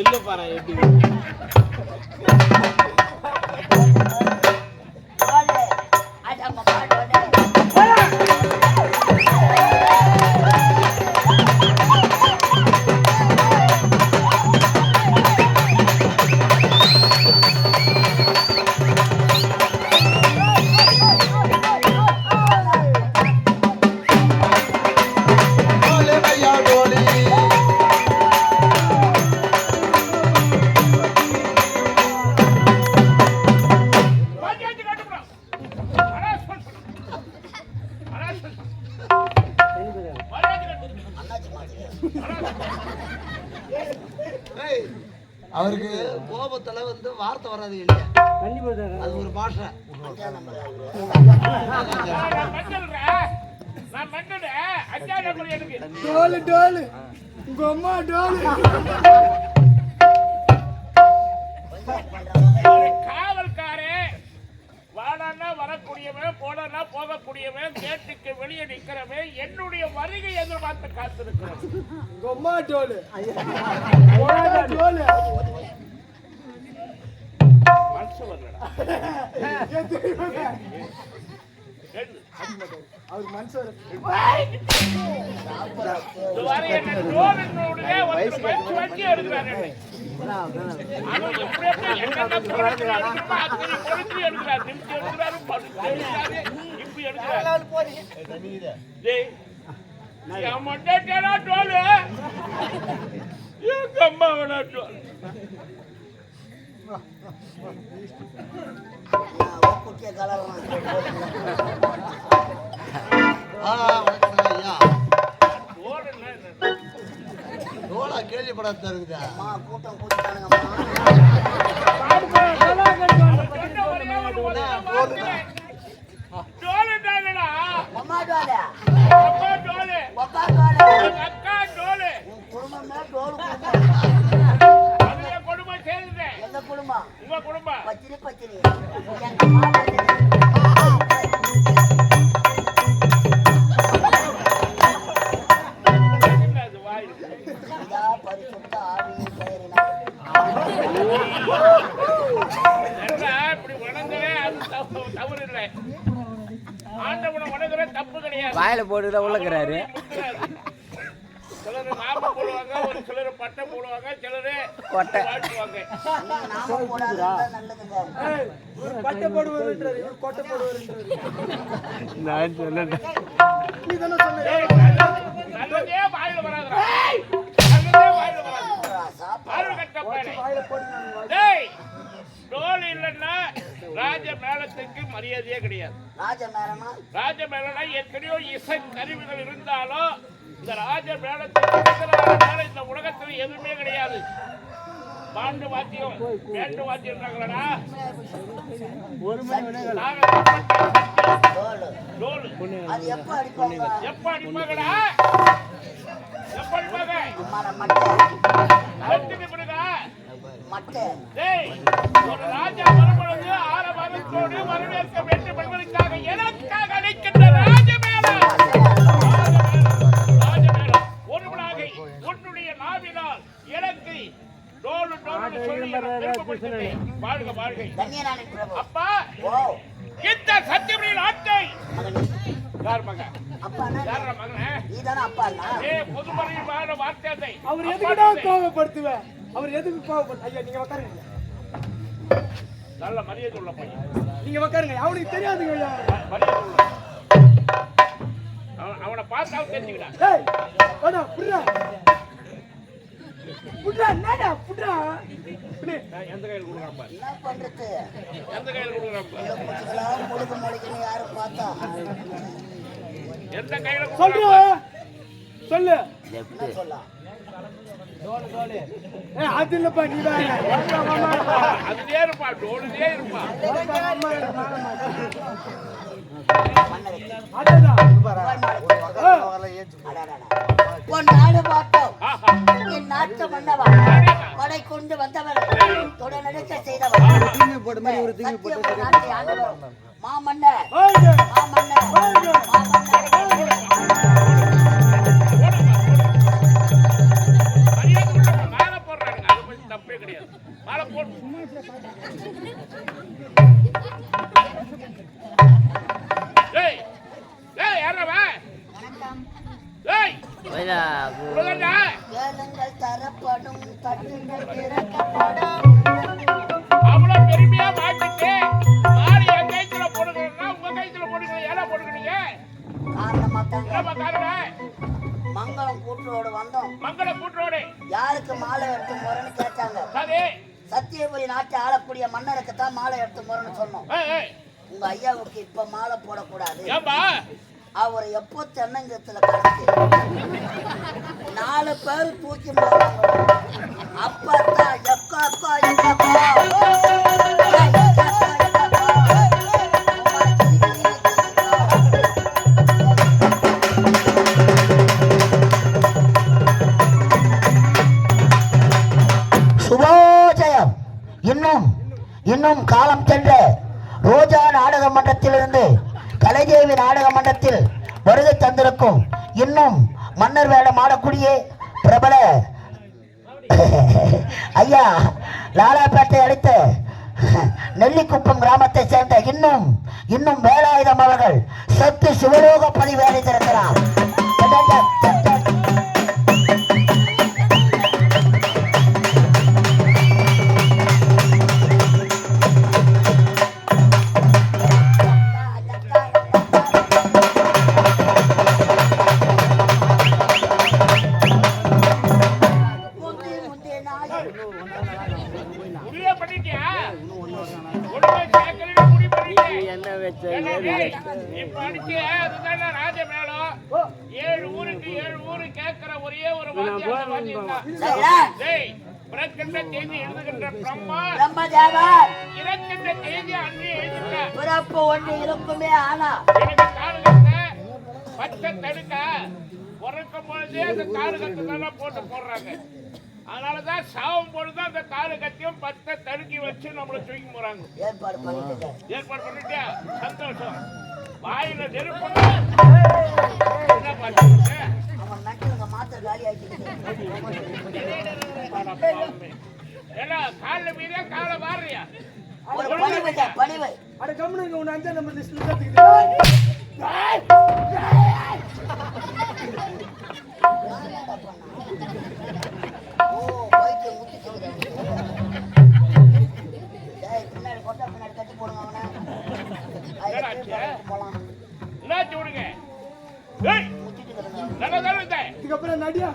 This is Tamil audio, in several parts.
செல்ல பாரு எப்படி? அவருக்கு கோபத்துல வந்து வார்த்தை வராது இல்லையா அது ஒரு பாஷை. டோலு டோலு. உங்க அம்மா டோலு. வரக்கூடியவன் போடனா போகக்கூடியவன் கேட்டுக்கு வெளியே நிக்கிறவன் என்னுடைய வருகை எதிர்பார்த்து டோலு டோலு மனசு வரலடா தெரியுமா? எழுது. அவர் இது கேள்விப்படாத இருக்குதா கூட்டம் கூட்டிட்டானுங்கம்மா அவன் சொன்ன ஒரே ஒரு ஒரே வார்த்தை. டோலுன்னா என்னடா? அம்மா டோலு அப்பா டோலு. ஒப்பா டோலு அக்கா டோலு. உன் குடும்பமே டோலு குடும்பம். எந்த குடும்பம்? உங்க குடும்பம். பத்திரி பத்திரி வாயில போட்டுதான் உள்ளக்கிறாரு. சிலர் நாமம் போடுவாங்க ஒரு சிலர் பட்டம் போடுவாங்க சிலர் கொட்டை. நாம பட்டை போடுவாருன்றாரு இவர் கொட்டை போடுவாருன்றாரு. நான் சொல்லல. நீ தானே சொன்ன. ஏய், நல்லது- நல்லதே வாயில வராதுடா. நல்லதே வாயில வராது. சாப்பாடு ஆறு கட்ட பயணி வாயில போட்டு நான் வாய் டேய் டோல் இல்லைன்னா ராஜ மேளத்துக்கு மரியாதையே கிடையாது. ராஜ மேளனா எத்தனையோ இசை கருவிகள் இருந்தாலும் இந்த ராஜ மேளத்துக்கு மேளம் இந்த உலகத்தில் எதுவுமே கிடையாது. பாண்டு வாத்தியம் வேண்டு வாத்தியம்ன்றாங்களா நாங்க டோலு டோல் அது எப்ப அடிப்பாங்க? எப்ப அடிப்பாங்கடா? எப்ப அடிப்பாங்க? அம்மால மட்டை ஒரு ராஜா வரும்பொழுது ஆரவாரத்தோடு வரவேற்க வேண்டும் என்பதற்காக எனக்காக அழைக்கின்ற ராஜமேளம் ராஜமேளம் ஒருவனாக உன்னுடைய நாவினால் எனக்கு டோலு சொல்லி. வாழ்க வாழ்க. அப்பா இந்த சத்தியமணி நாட்டை மகனே? யார் மகன்? அப்பா யார் மகனே பொதுமறையில் வார்த்தை அவர் எதுக்குடா கோவப்படுத்துவேன் அவர் எதுக்கு கோவப்படு ஐயா நீங்க உட்காருங்க நல்ல மரியாதை உள்ள பையன். நீங்க உட்காருங்க அவனுக்கு தெரியாதுங்க ஐயா. மரியாதை உள்ள. அவன் அவனை பார்த்தா தெரிஞ்சுக்கிட்டான் ஏய் வாடா புடுறா. புடுறா என்னடா புடுறா? புடி. எந்த கையில் கொடுக்குறான் பாரு. என்ன பண்றது? எந்த கையில் கொடுக்குறான் பாரு. முழுக்க முழுக்கன்னு யாரும் பார்த்தா? எந்த கையில சொல்றா. கொடுக்குறான் சொல்லு. ஏய் அது இல்லப்பா நீ. அதுலயே இருப்பா டோலுலயே இருப்பா நாடு பார்த்தோம் என் நாட்டு மன்னவன் கொடை கொண்டு வந்தவர் தொடர்நடக்க செய்தவர் மாமன்னர் மாமன்னர் தட்டுங்கள் அவர் எப்போ தென்னங்கத்துல கழிச்சு நாலு பேர் தூக்கி அப்பத்தான் எக்கா அக்கா எக்கா சுபோஜயம். இன்னும் இன்னும் காலம் சென்ற ரோஜா நாடக மன்றத்திலிருந்து கலைதேவி நாடக மன்றத்தில் வருகை தந்திருக்கும் இன்னும் மன்னர் வேடம் ஆடக்கூடிய பிரபல ஐயா லாலாபேட்டை அடித்த நெல்லிக்குப்பம் கிராமத்தை சேர்ந்த இன்னும் இன்னும் வேலாயுதம் அவர்கள் சத்து சிவலோக பதிவு அளித்திருக்கிறார் அதுதானே ராஜ மேளம் ஏழு ஊருக்கு ஏழு ஊரு கேட்கிற ஒரே ஒரு வாத்தியம் பிறக்கின்ற தேதி எழுதுகின்ற பிரம்மா பிரம்மதேவன் இறக்கின்ற தேதி அன்றே எழுதுகிற பிறப்பு ஒன்று இருக்குமே ஆனா. எனக்கு பச்சை தடுக்க பிறக்கும் பொழுதே அந்த தானே போட்டு போடுறாங்க. அதனாலதான் சாவும் பொழுது அந்த காடு கத்தியும் பச்சை தடுக்கி வச்சு நம்மளை தூக்கி போறாங்க ஏற்பாடு பண்ணிட்டு சந்தோஷம். வாயில நெருப்பு என்ன பார்த்து அவன் நட்டுங்க மாத்திர காலி காலில் காலை மாறியா? ஒரு பணிவை பணிவை அட கம்முனுங்க உன்னை அஞ்சாம் நம்பர் லிஸ்ட்ல சேர்த்துக்கிட்டு நடியா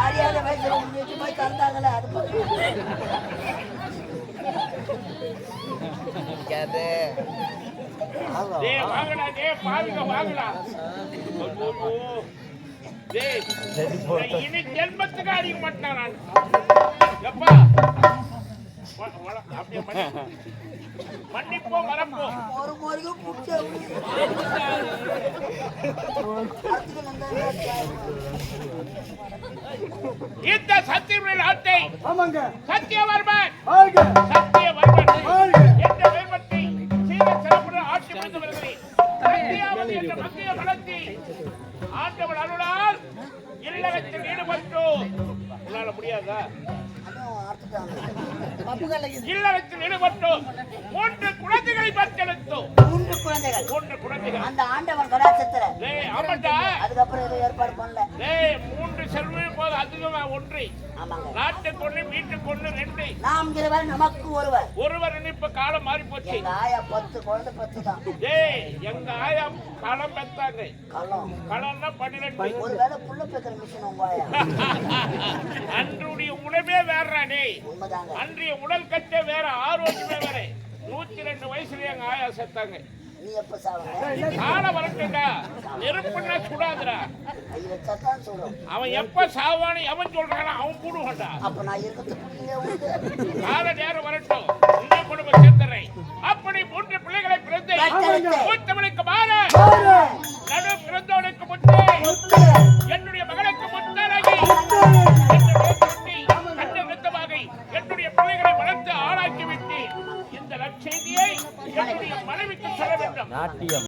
அறியாத வயசுல உங்களுக்கு போய் தந்தாங்களே அது இனி ஜென்மத்துக்கு அறிய மாட்டேன் நான். வ- அப்படியே மன்னி- மன்னிப்போம் மறப்போம். ஒரு முறையும் புடிச்சு இந்த சத்தியவர்கள் நாட்டை ஆமாங்க. சத்தியவர்மன் சத்தியவர்மன் என்ற வேள்வத்தை சீர சிறப்புடன் ஆட்சி புரிந்து வருகிறேன். சத்தியாவதி என்ற மத்திய வளர்த்தி ஆண்டவன் அருளால் இல்லகத்தில் ஈடுபட்டோம். உன்னால முடியாதா? ஈடுபட்டோம் மூன்று குழந்தைகளை பற்றெடுத்தோம் மூன்று குழந்தைகள். மூன்று குழந்தைகள். அந்த ஆண்டவன் கடாச்சத்துல டேய் ஆமாண்டா. அதுக்கப்புறம் எதுவும் ஏற்பாடு பண்ணல. டேய் மூன்று செல்வம் போது அதிகமா ஒன்று. ஆமாங்க. நாட்டுக்கு ஒண்ணு வீட்டுக்கு ஒண்ணு ரெண்டு. நாம் இருவர் நமக்கு ஒருவர். ஒருவர் இப்ப காலம் மாறி போச்சு எங்க ஆயா பத்து குழந்தை பத்து தான். டேய் எங்க ஆயா களம் பெத்தாங்க. கள்ளம் களம்னா பன்னிரெண்டு. ஒருவேளை புள்ள பேக்கிற மிஷின் உங்க ஆயா. அன்றைய உணவே வேறா டேய். அன்றைய உடல் கட்ட வேற ஆரோக்கியமே வேற. நூத்தி ரெண்டு வயசுல எங்க ஆயா செத்தாங்க. கால வரட்டும்டா நெருப்புன்னா சுடாதுடா. அவன் எப்ப சாவான்னு எவன் சொல்றானோ அவன் உண்டு. கால நேரம் வரட்டும். உன்னை குடும்ப சேர்த்துறேன் அப்படி மூன்று பிள்ளைகளை பிறந்து. மூத்தவனுக்கு மாற